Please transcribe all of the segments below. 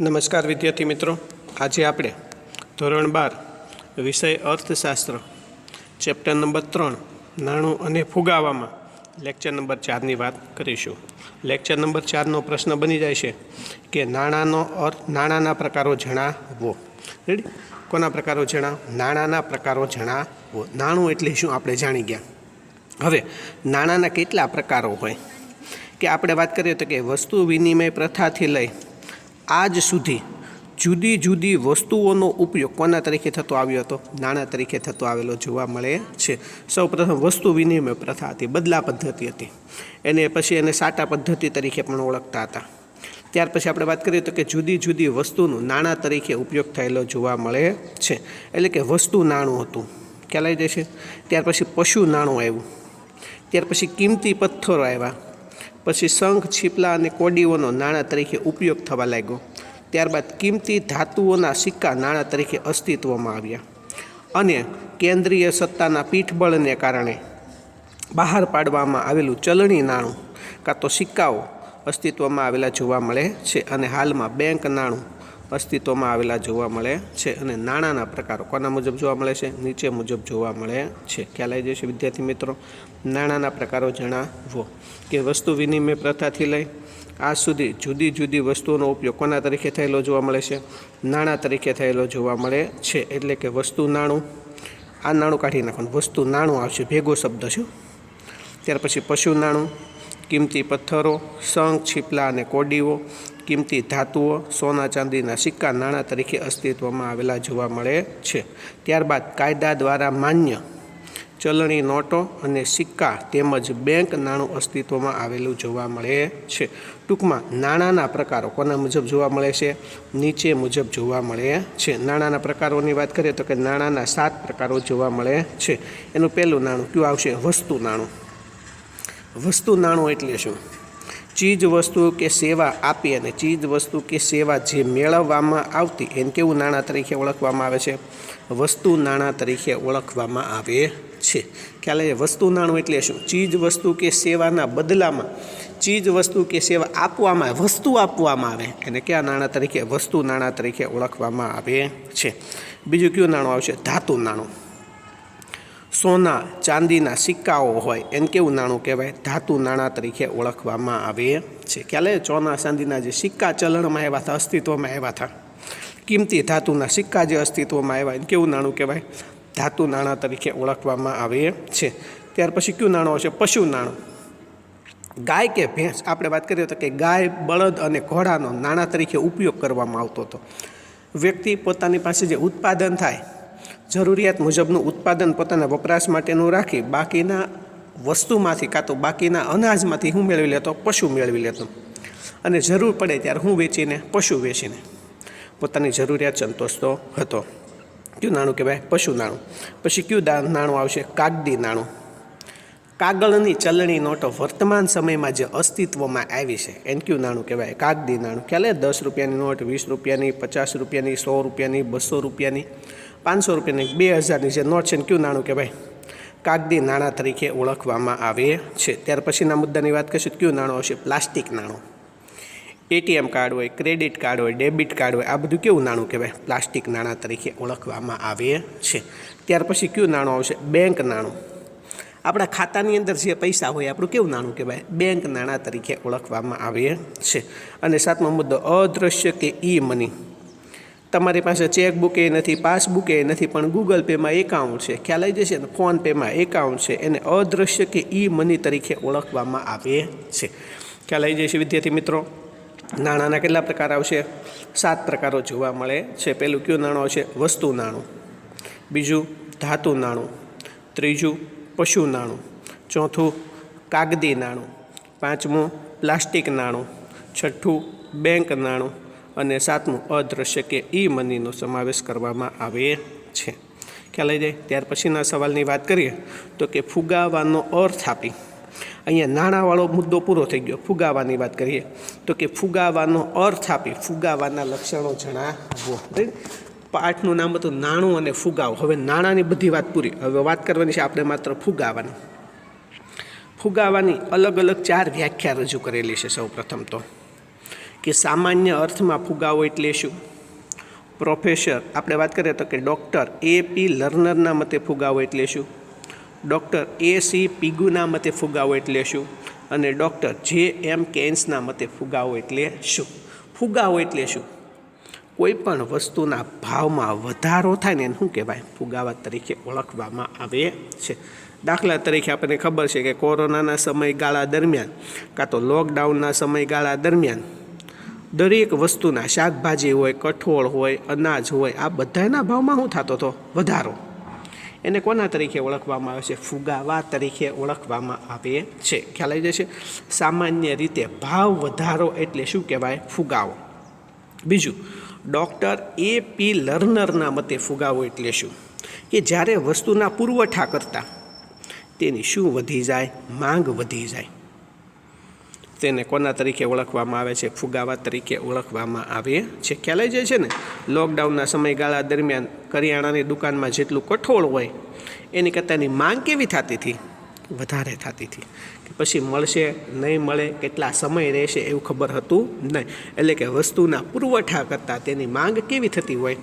નમસ્કાર વિદ્યાર્થી મિત્રો. આજે આપણે ધોરણ બાર, વિષય અર્થશાસ્ત્ર, ચેપ્ટર નંબર ત્રણ, નાણું અને ફુગાવામાં લેક્ચર નંબર ચારની વાત કરીશું. લેક્ચર નંબર ચારનો પ્રશ્ન બની જાય છે કે નાણાંનો અર્થ, નાણાંના પ્રકારો જણાવો. રેડી કોના પ્રકારો જણાવ? નાણાંના પ્રકારો જણાવો. નાણું એટલે શું આપણે જાણી ગયા. હવે, નાણાંના કેટલા પ્રકારો હોય? કે આપણે વાત કરીએ તો કે વસ્તુ વિનિમય પ્રથાથી લઈ આજ સુધી જુદી જુદી વસ્તુઓનો ઉપયોગ કોના તરીકે થતો આવ્યો હતો? નાણાં તરીકે થતો આવેલો જોવા મળે છે. સૌપ્રથમ વસ્તુ વિનિમય પ્રથા હતી, બદલા પદ્ધતિ હતી. એને પછી એને સાટા પદ્ધતિ તરીકે પણ ઓળખતા હતા. ત્યાર પછી આપણે વાત કરીએ તો કે જુદી જુદી વસ્તુનું નાણાં તરીકે ઉપયોગ થયેલો જોવા મળે છે. એટલે કે વસ્તુ નાણું હતું. ખ્યાલ આવી છે ત્યાર પછી પશુ નાણું આવ્યું. ત્યાર પછી કિંમતી પથ્થરો આવ્યા. પછી શંખ, છીપલા અને કોડીઓનો નાણાં તરીકે ઉપયોગ થવા લાગ્યો. ત્યારબાદ કિંમતી ધાતુઓના સિક્કા નાણાં તરીકે અસ્તિત્વમાં આવ્યા. અને કેન્દ્રીય સત્તાના પીઠબળને કારણે બહાર પાડવામાં આવેલું ચલણી નાણું કાં તો સિક્કાઓ અસ્તિત્વમાં આવેલા જોવા મળે છે અને હાલમાં બેંક નાણું અસ્તિત્વમાં આવેલા જોવા મળે છે અને નાણાંના પ્રકારો કોના મુજબ જોવા મળે છે? નીચે મુજબ જોવા મળે છે. ખ્યાલ આવી જશે વિદ્યાર્થી મિત્રો. નાણાંના પ્રકારો જણાવો. કે વસ્તુ વિનિમય પ્રથાથી લઈ આજ સુધી જુદી જુદી વસ્તુઓનો ઉપયોગ કોના તરીકે થયેલો જોવા મળે છે? નાણાં તરીકે થયેલો જોવા મળે છે. એટલે કે વસ્તુ નાણું. આ નાણું કાઢી નાખવાનું. વસ્તુ નાણું આવશે. ભેગો શબ્દ છે. ત્યાર પછી પશુ નાણું, કિંમતી પથ્થરો, શંખ, છીપલા અને કોડીઓ કિંમતી ધાતુઓ, સોના ચાંદીના સિક્કા, નાણાં તરીકે અસ્તિત્વમાં આવેલા જોવા મળે છે. ત્યારબાદ કાયદા દ્વારા માન્ય ચલણી નોટો અને સિક્કા તેમજ બેંક નાણું અસ્તિત્વમાં આવેલું જોવા મળે છે. ટૂંકમાં, નાણાંના પ્રકારો કોના મુજબ જોવા મળે છે? નીચે મુજબ જોવા મળે છે. નાણાંના પ્રકારોની વાત કરીએ તો કે નાણાંના સાત પ્રકારો જોવા મળે છે. એનું પહેલું નાણું કયું આવશે? વસ્તુ નાણું. વસ્તુ નાણું એટલે શું? ચીજ વસ્તુ કે સેવા આપી અને ચીજ વસ્તુ કે સેવા જે મેળવવામાં આવતી, એને કેવું નાણાં તરીકે ઓળખવામાં આવે છે? વસ્તુ નાણાં તરીકે ઓળખવામાં આવે છે. ખ્યાલ આવે વસ્તુ નાણું એટલે શું? ચીજ વસ્તુ કે સેવાના બદલામાં ચીજ વસ્તુ કે સેવા આપવામાં આવે વસ્તુ આપવામાં આવે. એને કયા નાણાં તરીકે? વસ્તુ નાણાં તરીકે ઓળખવામાં આવે છે. બીજું કયું નાણું આવશે? ધાતુ નાણું. સોના, ચાંદીના સિક્કાઓ હોય, એને કેવું નાણું કહેવાય? ધાતુ નાણાં તરીકે ઓળખવામાં આવે છે. ખ્યાલ ચોના, ચાંદીના જે સિક્કા ચલણમાં આવ્યા હતા, અસ્તિત્વમાં આવ્યા હતા. કિંમતી ધાતુના સિક્કા જે અસ્તિત્વમાં આવ્યા, એને કેવું નાણું કહેવાય? ધાતુ નાણાં તરીકે ઓળખવામાં આવે છે. ત્યાર પછી કયું નાણું છે પશુ નાણું. ગાય કે ભેંસ? આપણે વાત કરીએ તો કે ગાય, બળદ અને ઘોડાનો નાણાં તરીકે ઉપયોગ કરવામાં આવતો હતો. વ્યક્તિ પોતાની પાસે જે ઉત્પાદન થાય જરૂરિયાત મુજબનું ઉત્પાદન પોતાના વપરાશ માટેનું રાખી, બાકીના વસ્તુમાંથી કાં તો બાકીના અનાજમાંથી હું મેળવી લેતો, પશુ મેળવી લેતો. અને જરૂર પડે ત્યારે હું વેચીને પશુ વેચીને પોતાની જરૂરિયાત સંતોષતો હતો. કયું નાણું કહેવાય? પશુ નાણું. પછી કયું નાણું આવશે? કાગદી નાણું. કાગળની ચલણી નોટો વર્તમાન સમયમાં જે અસ્તિત્વમાં આવી છે એનક્યુ કયું નાણું કહેવાય, કાગદી નાણું. ખ્યાલ દસ રૂપિયાની નોટ, વીસ રૂપિયાની, પચાસ રૂપિયાની, સો રૂપિયાની, બસો રૂપિયાની, પાંચસો રૂપિયાની, બે હજારની જે નોટ છે ને કયું નાણું કહેવાય. કાગદી નાણાં તરીકે ઓળખવામાં આવે છે. ત્યાર પછીના મુદ્દાની વાત કરીશું. કયું નાણું આવશે? પ્લાસ્ટિક નાણું. એટીએમ કાર્ડ હોય, ક્રેડિટ કાર્ડ હોય, ડેબિટ કાર્ડ હોય, આ બધું કેવું નાણું કહેવાય? પ્લાસ્ટિક નાણાં તરીકે ઓળખવામાં આવે છે. ત્યાર પછી કયું નાણું આવશે? બેંક નાણું. આપણા ખાતાની અંદર જે પૈસા હોય, આપણું કેવું નાણું કહેવાય? બેંક નાણાં તરીકે ઓળખવામાં આવે છે. અને સાતમો મુદ્દો અદૃશ્ય કે ઈ મની તમારી પાસે ચેકબુક એ નથી, પાસબુક એ નથી, પણ ગૂગલ પેમાં એકાઉન્ટ છે. ખ્યાલ આવી જશે ને? ફોન પેમાં એકાઉન્ટ છે. એને અદૃશ્ય કે ઈ મની તરીકે ઓળખવામાં આવે છે. ખ્યાલ આવી જશે વિદ્યાર્થી મિત્રો? નાણાંના કેટલા પ્રકાર આવશે? સાત પ્રકારો જોવા મળે છે. પહેલું કયું નાણું આવશે? વસ્તુ નાણું. બીજું, ધાતુ નાણું. ત્રીજું પશુ નાણું. ચોથું, કાગદી નાણું. પાંચમું, પ્લાસ્ટિક નાણું. છઠ્ઠું, બેંક નાણું. અને સાતમું અદૃશ્ય કે ઈ મનીનો સમાવેશ કરવામાં આવે છે. ખ્યાલ આવી જાય? ત્યાર પછીના સવાલની વાત કરીએ તો કે ફુગાવાનો અર્થ આપી. અહીંયા નાણાંવાળો મુદ્દો પૂરો થઈ ગયો. ફુગાવાની વાત કરીએ તો કે ફુગાવાનો અર્થ આપી. ફુગાવાના લક્ષણો જણાવો. પાઠનું નામ હતું નાણું અને ફુગાવ. હવે નાણાંની બધી વાત પૂરી. હવે વાત કરવાની છે આપણે માત્ર ફુગાવાની. ફુગાવાની અલગ અલગ ચાર વ્યાખ્યા રજૂ કરેલી છે સૌ પ્રથમ તો. કે સામાન્ય અર્થમાં ફુગાવો એટલે શું? પ્રોફેસર, આપણે વાત કરીએ તો કે ડૉક્ટર એ પી લર્નરના મતે ફુગાવો એટલે શું? ડૉક્ટર એ સી પીગુના મતે ફુગાવો એટલે શું? અને ડૉક્ટર જે એમ કેન્સના મતે ફુગાવો એટલે શું? ફુગાવો એટલે શું? કોઈ પણ વસ્તુના ભાવમાં વધારો થાય ને એને શું કહેવાય? ફુગાવા તરીકે ઓળખવામાં આવે છે. દાખલા તરીકે આપણને ખબર છે કે કોરોનાના સમયગાળા દરમિયાન કાં તો લોકડાઉનના સમયગાળા દરમિયાન દરેક વસ્તુના શાકભાજી હોય, કઠોળ હોય, અનાજ હોય, આ બધાના ભાવમાં શું થતો હતો? વધારો. એને કોના તરીકે ઓળખવામાં આવે છે? ફુગાવા તરીકે ઓળખવામાં આવે છે. ખ્યાલ આવી જશે? સામાન્ય રીતે ભાવ વધારો એટલે શું કહેવાય? ફુગાવો. બીજું ડૉક્ટર એ પી લર્નરના મતે ફુગાવો એટલે શું? કે જ્યારે વસ્તુના પુરવઠા કરતાં, તેની શું વધી જાય, માંગ વધી જાય? તેને કોના તરીકે ઓળખવામાં આવે છે? ફુગાવા તરીકે ઓળખવામાં આવે છે. ખ્યાલ જે છે ને? લોકડાઉનના સમયગાળા દરમિયાન કરિયાણાની દુકાનમાં જેટલું કઠોળ હોય, એની કરતાંની માંગ કેવી થતી હતી? વધારે થતી હતી. કે પછી મળશે, નહીં મળે, કેટલા સમય રહેશે એવું ખબર હતું નહીં. એટલે કે વસ્તુના પુરવઠા કરતાં તેની માંગ કેવી થતી હોય?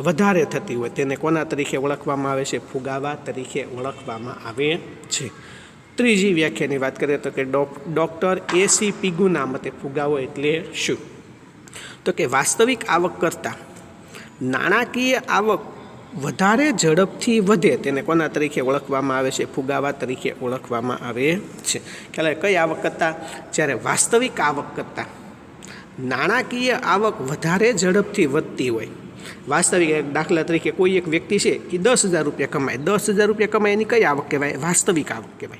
વધારે થતી હોય. તેને કોના તરીકે ઓળખવામાં આવે છે? ફુગાવા તરીકે ઓળખવામાં આવે છે. ત્રીજી વ્યાખ્યાની વાત કરીએ તો કે ડૉક્ટર એસી પીગુના મતે ફુગાવો એટલે શું? તો કે વાસ્તવિક આવક કરતાં નાણાકીય આવક વધારે ઝડપથી વધે તેને કોના તરીકે ઓળખવામાં આવે છે? ફુગાવા તરીકે ઓળખવામાં આવે છે. ખ્યાલ કઈ આવક કરતાં જ્યારે વાસ્તવિક આવક કરતાં નાણાકીય આવક વધારે ઝડપથી વધતી હોય. વાસ્તવિક દાખલા તરીકે કોઈ એક વ્યક્તિ છે એ દસ હજાર રૂપિયા કમાય. દસ હજાર રૂપિયા કમાય, એની કઈ આવક કહેવાય? વાસ્તવિક આવક કહેવાય.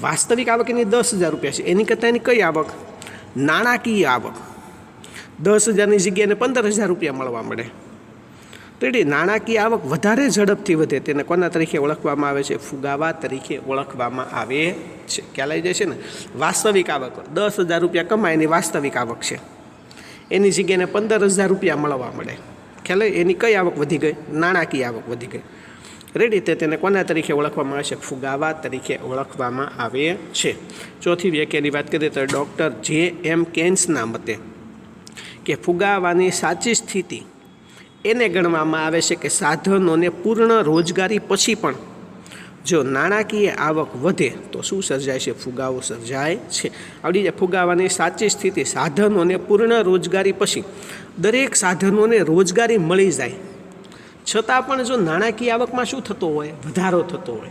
વાસ્તવિક આવક એની દસ હજાર રૂપિયા છે. એની કરતાં એની કઈ આવક? નાણાકીય આવક. દસ હજારની જગ્યાએ પંદર હજાર રૂપિયા મળવા મળે. તો એટલે નાણાકીય આવક વધારે ઝડપથી વધે તેને કોના તરીકે ઓળખવામાં આવે છે? ફુગાવા તરીકે ઓળખવામાં આવે છે. ખ્યાલ આવી જાય છે ને? વાસ્તવિક આવક. દસ હજાર રૂપિયા કમાય એની વાસ્તવિક આવક છે. એની જગ્યાને પંદર હજાર રૂપિયા મળવા મળે. ખ્યાલ એની કઈ આવક વધી ગઈ? નાણાકીય આવક વધી ગઈ. રેડી તે તેને કોના તરીકે ઓળખવામાં આવે છે? ફુગાવા તરીકે ઓળખવામાં આવે છે. ચોથી વ્યાખ્યાની વાત કરીએ તો ડૉક્ટર જે એમ કેન્સના મતે કે ફુગાવાની સાચી સ્થિતિ એને ગણવામાં આવે છે કે સાધનોને પૂર્ણ રોજગારી પછી પણ જો નાણાકીય આવક વધે તો શું સર્જાય છે? ફુગાવો સર્જાય છે. આવડી જાય, ફુગાવાની સાચી સ્થિતિ, સાધનોને પૂર્ણ રોજગારી પછી દરેક સાધનોને રોજગારી મળી જાય. છતાં પણ જો નાણાકીય આવકમાં શું થતો હોય? વધારો થતો હોય.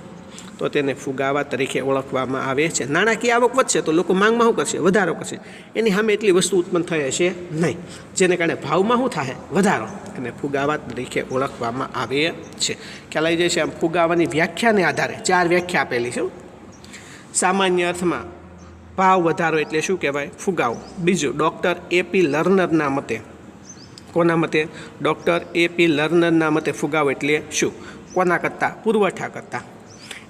તો તેને ફુગાવા તરીકે ઓળખવામાં આવે છે. નાણાકીય આવક વધશે તો લોકો માંગમાં શું કરશે? વધારો કરશે. એની સામે એટલી વસ્તુ ઉત્પન્ન થઈ હશે નહીં. જેને કારણે ભાવમાં શું થાય વધારો. અને ફુગાવા તરીકે ઓળખવામાં આવે છે. ખ્યાલ આવી જાય છે આમ ફુગાવાની વ્યાખ્યાને આધારે ચાર વ્યાખ્યા આપેલી છે સામાન્ય અર્થમાં ભાવ વધારો એટલે શું કહેવાય? ફુગાવો. બીજું, ડૉક્ટર એપી લર્નરના મતે. કોના મતે? ડૉક્ટર એપી લર્નરના મતે ફુગાવો એટલે શું? કોના કરતાં? પુરવઠા કરતાં.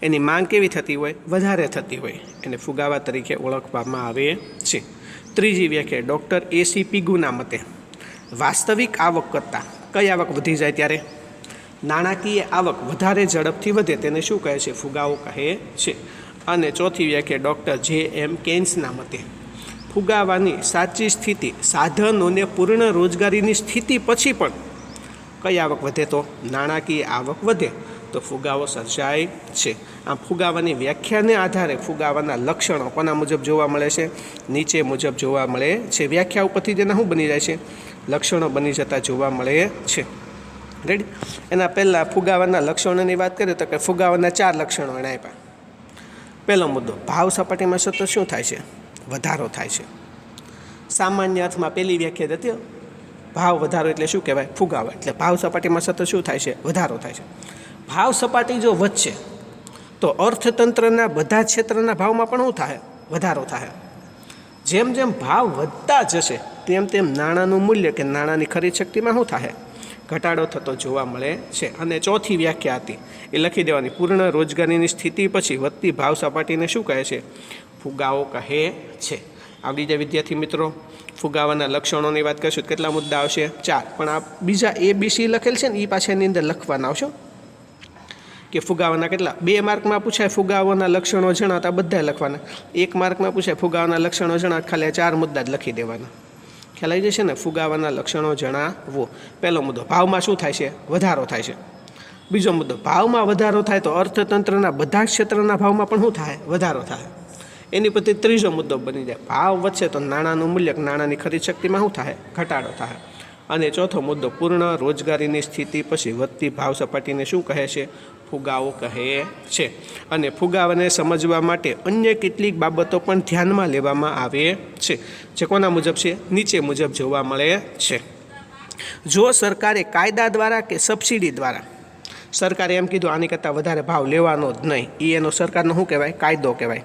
એની માંગ કેવી થતી હોય? વધારે થતી હોય. એને ફુગાવા તરીકે ઓળખવામાં આવે છે. ત્રીજી વ્યાખ્યા, ડૉક્ટર એસી પીગુના મતે. વાસ્તવિક આવક કરતાં કઈ આવક વધી જાય ત્યારે? નાણાકીય આવક વધારે ઝડપથી વધે તેને શું કહે છે? ફુગાવો કહે છે. અને ચોથી વ્યાખ્યા, ડૉક્ટર જે એમ કેન્સના મતે. ફુગાવાની સાચી સ્થિતિ સાધનોને પૂર્ણ રોજગારીની સ્થિતિ પછી પણ કઈ આવક વધે તો? નાણાકીય આવક વધે. તો ફુગાવો સર્જાય છે. આમ ફુગાવાની વ્યાખ્યાને આધારે ફુગાવાના લક્ષણો કોના મુજબ જોવા મળે છે? નીચે મુજબ જોવા મળે છે. વ્યાખ્યા ઉપરથી તેના શું બની જાય છે? લક્ષણો બની જતા જોવા મળે છે. રેડી એના પહેલાં ફુગાવાના લક્ષણોની વાત કરીએ તો કે ફુગાવાના ચાર લક્ષણો એણે આપ્યા. પહેલો મુદ્દો, ભાવ સપાટીમાં સતત શું થાય છે? વધારો થાય છે. સામાન્ય અર્થમાં પહેલી વ્યાખ્યા હતી ભાવ વધારો એટલે શું કહેવાય? ફુગાવો. એટલે ભાવ સપાટીમાં સતત શું થાય છે? વધારો થાય છે. ભાવ સપાટી જો વધશે, તો અર્થતંત્રના બધા ક્ષેત્રના ભાવમાં પણ શું થાય? વધારો થાય. જેમ જેમ ભાવ વધતા જશે, તેમ તેમ નાણાંનું મૂલ્ય કે નાણાંની ખરીદ શક્તિમાં શું થાય? ઘટાડો થતો જોવા મળે છે. અને ચોથી વ્યાખ્યા હતી. એ લખી દેવાની. પૂર્ણ રોજગારીની સ્થિતિ પછી વધતી ભાવ સપાટીને શું કહે છે? ફુગાવો કહે છે. આવડી જાય વિદ્યાર્થી મિત્રો, ફુગાવાના લક્ષણોની વાત કરીશું કેટલા મુદ્દા આવશે? ચાર. પણ આ બીજા એ બી સી લખેલ છે ને એ પાછળની અંદર લખવાના આવશો. કે ફુગાવાના કેટલા? બે માર્કમાં પૂછાય ફુગાવાના લક્ષણો જણાવતા બધા લખવાના. એક માર્કમાં પૂછાય ફુગાવાના લક્ષણો જણાવતા ખાલી ચાર મુદ્દા જ લખી દેવાના. ખ્યાલ આવી જશે ને? ફુગાવાના લક્ષણો જણાવો. પહેલો મુદ્દો, ભાવમાં શું થાય છે? વધારો થાય છે. બીજો મુદ્દો, ભાવમાં વધારો થાય તો અર્થતંત્રના બધા ક્ષેત્રના ભાવમાં પણ શું થાય? વધારો થાય. એની પછી ત્રીજો મુદ્દો બની જાય. ભાવ વધશે તો નાણાંનું મૂલ્ય, નાણાંની ખરીદ શક્તિમાં શું થાય? ઘટાડો થાય. અને ચોથો મુદ્દો, પૂર્ણ રોજગારીની સ્થિતિ પછી વધતી ભાવ સપાટીને શું કહે છે? ફુગાવો કહે છે. અને ફુગાવાને સમજવા માટે અન્ય કેટલીક બાબતો પણ ધ્યાનમાં લેવામાં આવે છે. જે કોના મુજબ છે? નીચે મુજબ જોવા મળે છે. જો સરકારે કાયદા દ્વારા કે સબસિડી દ્વારા, સરકારે એમ કીધું, આની કરતાં વધારે ભાવ લેવાનો જ નહીં. એ એનો સરકારનો શું કહેવાય? કાયદો કહેવાય.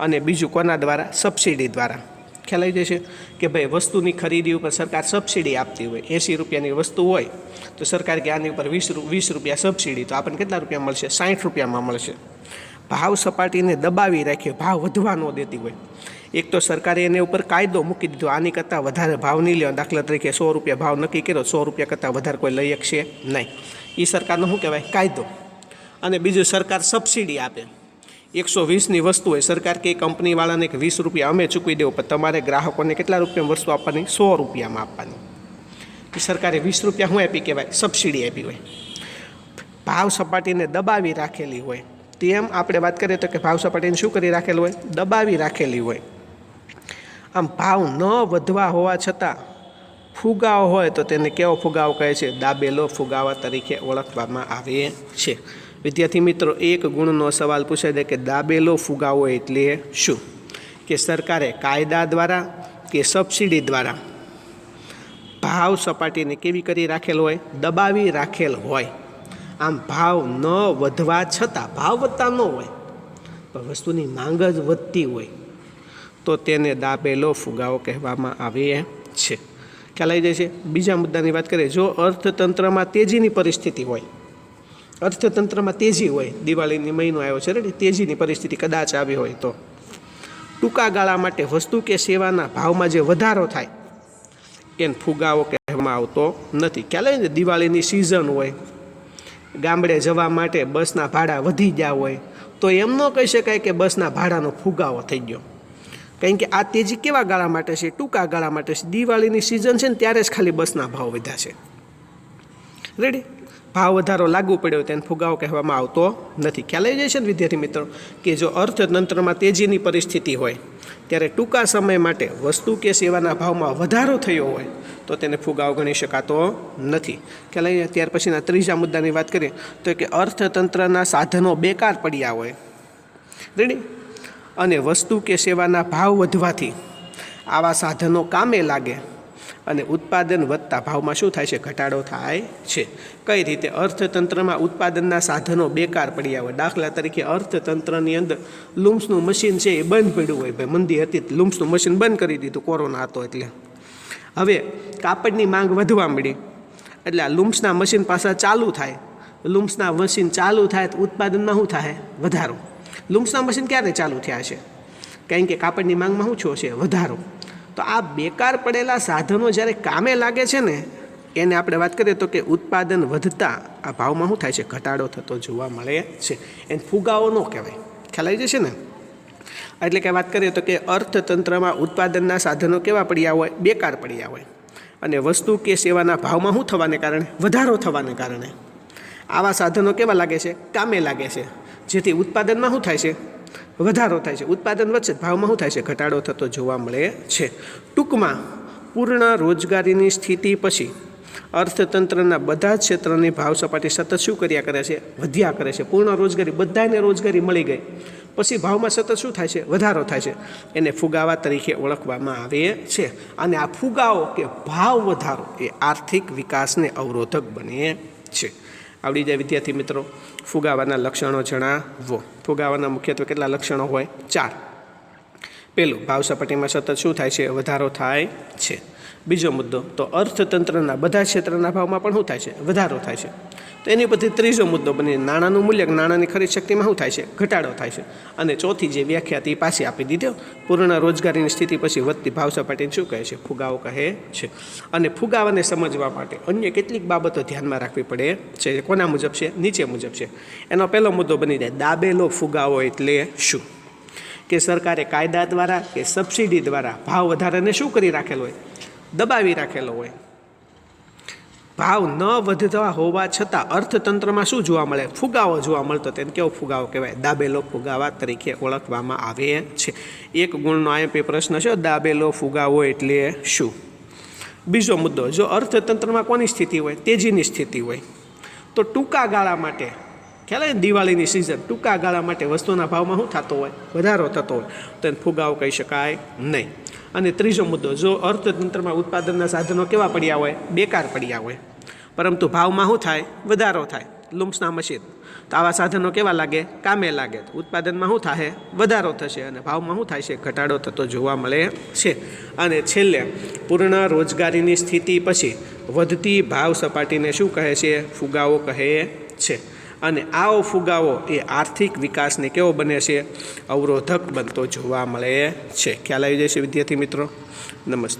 અને બીજું, કોના દ્વારા? સબસિડી દ્વારા. ખ્યાલ આવી જશે કે ભાઈ વસ્તુની ખરીદી ઉપર સરકાર સબસિડી આપતી હોય, એંસી રૂપિયાની વસ્તુ હોય, તો સરકાર કે આની ઉપર વીસ વીસ રૂપિયા સબસિડી તો આપણને કેટલા રૂપિયા મળશે? સાઠ રૂપિયામાં મળશે. ભાવ સપાટીને દબાવી રાખીએ, ભાવ વધવા ન દેતી હોય. એક તો સરકારે એને ઉપર કાયદો મૂકી દીધો, આની કરતાં વધારે ભાવ નહીં લેવા. દાખલા તરીકે સો રૂપિયા ભાવ નક્કી કર્યો, સો રૂપિયા કરતાં વધારે કોઈ લઈ શકશે નહીં. એ સરકારનો શું કહેવાય? કાયદો. અને બીજું સરકાર સબસિડી આપે. એકસો વીસની વસ્તુ હોય સરકાર કે કંપનીવાળાને કે વીસ રૂપિયા અમે ચૂકવી દેવું, પણ તમારે ગ્રાહકોને કેટલા રૂપિયામાં વસ્તુ આપવાની? સો રૂપિયામાં આપવાની. એ સરકારે વીસ રૂપિયા શું આપી કહેવાય? સબસિડી આપી હોય. ભાવ સપાટીને દબાવી રાખેલી હોય. તેમ આપણે વાત કરીએ તો કે ભાવ સપાટીને શું કરી રાખેલું હોય? દબાવી રાખેલી હોય. આમ ભાવ ન વધવા હોવા છતાં ફુગાવો હોય તો તેને કેવો ફુગાવો કહે છે? દાબેલો ફુગાવા તરીકે ઓળખવામાં આવે છે. વિદ્યાર્થી મિત્રો, એક ગુણનો સવાલ પૂછે છે કે દાબેલો ફુગાવો એટલે શું? કે સરકારે કાયદા દ્વારા કે સબસિડી દ્વારા ભાવ સપાટીને કેવી કરી રાખેલ હોય? દબાવી રાખેલ હોય. આમ ભાવ ન વધવા છતાં, ભાવ વધતા ન હોય, પણ વસ્તુની માંગ જ વધતી હોય, તો તેને દાબેલો ફુગાવો કહેવામાં આવે છે. ખ્યાલ આવી જાય છે? બીજા મુદ્દાની વાત કરીએ. જો અર્થતંત્રમાં તેજીની પરિસ્થિતિ હોય અર્થતંત્રમાં તેજી હોય. દિવાળીની મહિનો આવ્યો છે રેડી. તેજીની પરિસ્થિતિ કદાચ આવી હોય તો. ટૂંકા ગાળા માટે વસ્તુ કે સેવાના ભાવમાં જે વધારો થાય, એને ફુગાવો કહેવામાં આવતો નથી. ખ્યાલ ને? દિવાળીની સિઝન હોય. ગામડે જવા માટે બસના ભાડા વધી ગયા હોય, તો એમ ન કહી શકાય કે બસના ભાડાનો ફુગાવો થઈ ગયો. કારણ કે આ તેજી કેવા ગાળા માટે છે? ટૂંકા ગાળા માટે છે. દિવાળીની સિઝન છે ને, ત્યારે જ ખાલી બસના ભાવ વધ્યા છે. રેડી? ભાવ વધારો લાગુ પડ્યો તેને ફુગાવો કહેવામાં આવતો નથી. ખ્યાલ આવી જાય ને વિદ્યાર્થી મિત્રો કે જો અર્થતંત્રમાં તેજીની પરિસ્થિતિ હોય, ત્યારે ટૂંકા સમય માટે વસ્તુ કે સેવાના ભાવમાં વધારો થયો હોય, તો તેને ફુગાવો ગણી શકાતો નથી. ખ્યાલ આવી ત્યાર પછીના ત્રીજા મુદ્દાની વાત કરીએ, તો કે અર્થતંત્રના સાધનો બેકાર પડ્યા હોય. રેડી અને વસ્તુ કે સેવાના ભાવ વધવાથી આવા સાધનો કામે લાગે. અને ઉત્પાદન વધતા ભાવમાં શું થાય છે? ઘટાડો થાય છે. કઈ રીતે? અર્થતંત્રમાં ઉત્પાદનના સાધનો બેકાર પડ્યા હોય. દાખલા તરીકે અર્થતંત્રની અંદર લૂમ્સનું મશીન છે એ બંધ પડ્યું હોય ભાઈ. મંદી હતી લૂમ્સનું મશીન બંધ કરી દીધું. કોરોના હતો એટલે. હવે કાપડની માંગ વધવા મળી એટલે આ લૂમ્સના મશીન પાછા ચાલુ થાય. લૂમ્સના મશીન ચાલુ થાય તો ઉત્પાદનમાં શું થાય? વધારો. લૂમ્સના મશીન ક્યારે ચાલુ થયા છે? કારણ કે કાપડની માંગમાં શું છો? છે? વધારો. તો આ બેકાર પડેલા સાધનો જ્યારે કામે લાગે છે ને, એને આપણે વાત કરીએ તો કે ઉત્પાદન વધતા આ ભાવમાં શું થાય છે? ઘટાડો થતો જોવા મળે છે. એને ફુગાવો ન કહેવાય. ખ્યાલ આવી જશે ને? એટલે કે વાત કરીએ તો કે અર્થતંત્રમાં ઉત્પાદનના સાધનો કેવા પડ્યા હોય? બેકાર પડ્યા હોય. અને વસ્તુ કે સેવાના ભાવમાં શું થવાને કારણે? વધારો થવાને કારણે. આવા સાધનો કેવા લાગે છે? કામે લાગે છે. જેથી ઉત્પાદનમાં શું થાય છે? વધારો થાય છે. ઉત્પાદન વધશે ભાવમાં શું થાય છે? ઘટાડો થતો જોવા મળે છે. ટૂંકમાં, પૂર્ણ રોજગારીની સ્થિતિ પછી અર્થતંત્રના બધા જ ક્ષેત્રની ભાવ સપાટી સતત શું કર્યા કરે છે? વધ્યા કરે છે. પૂર્ણ રોજગારી બધાને રોજગારી મળી ગઈ. પછી ભાવમાં સતત શું થાય છે? વધારો થાય છે. એને ફુગાવા તરીકે ઓળખવામાં આવે છે. અને આ ફુગાવો કે ભાવ વધારો એ આર્થિક વિકાસને અવરોધક બને છે. આવડી જાય વિદ્યાર્થી મિત્રો. ફુગાવાના લક્ષણો જણાવો. ફુગાવાના મુખ્યત્વે કેટલા લક્ષણો હોય? ચાર. પેલું ભાવ સપાટીમાં સતત શું થાય છે? વધારો થાય છે. બીજો મુદ્દો, તો અર્થતંત્રના બધા ક્ષેત્રના ભાવમાં પણ શું થાય છે? વધારો થાય છે. તો એની પછી ત્રીજો મુદ્દો બની, નાણાંનું મૂલ્ય નાણાંની ખરીદ શક્તિમાં શું થાય છે? ઘટાડો થાય છે. અને ચોથી જે વ્યાખ્યા તે પાછી આપી દીધો, પૂર્ણ રોજગારીની સ્થિતિ પછી વધતી ભાવ સપાટીને શું કહે છે? ફુગાવો કહે છે. અને ફુગાવાને સમજવા માટે અન્ય કેટલીક બાબતો ધ્યાનમાં રાખવી પડે છે. કોના મુજબ છે? નીચે મુજબ છે. એનો પહેલો મુદ્દો બની જાય, દાબેલો ફુગાવો એટલે શું? કે સરકારે કાયદા દ્વારા કે સબસિડી દ્વારા ભાવ વધારાને શું કરી રાખેલો હોય? દબાવી રાખેલો હોય. ભાવ ન વધતા હોવા છતાં અર્થતંત્રમાં શું જોવા મળે? ફુગાવો જોવા મળતો તેને કેવો ફુગાવો કહેવાય? દાબેલો ફુગાવા તરીકે ઓળખવામાં આવે છે. એક ગુણનો આઈએમપી પ્રશ્ન છે, દાબેલો ફુગાવો એટલે શું? બીજો મુદ્દો, જો અર્થતંત્રમાં કોની સ્થિતિ હોય? તેજીની સ્થિતિ હોય. તો ટૂંકા ગાળા માટે ખ્યાલ દિવાળીની સિઝન ટૂંકા ગાળા માટે વસ્તુના ભાવમાં શું થતો હોય? વધારો થતો હોય. તો એને ફુગાવો કહી શકાય નહીં. અને ત્રીજો મુદ્દો, જો અર્થતંત્રમાં ઉત્પાદનના સાધનો કેવા પડ્યા હોય? બેકાર પડ્યા હોય. પરંતુ ભાવમાં શું થાય? વધારો થાય. લુમ્સના મશીન. તો આવા સાધનો કેવા લાગે? કામે લાગે. ઉત્પાદનમાં શું થાય વધારો થશે અને ભાવમાં શું થાય છે? ઘટાડો થતો જોવા મળે છે. અને છેલ્લે, પૂર્ણ રોજગારીની સ્થિતિ પછી વધતી ભાવ સપાટીને શું કહે છે? ફુગાવો કહે છે. અને આવો ફુગાવો એ આર્થિક વિકાસને કેવો બને છે, અવરોધક બનતો જોવા મળે છે. ખ્યાલ આવી જશે વિદ્યાર્થી મિત્રો. નમસ્તે.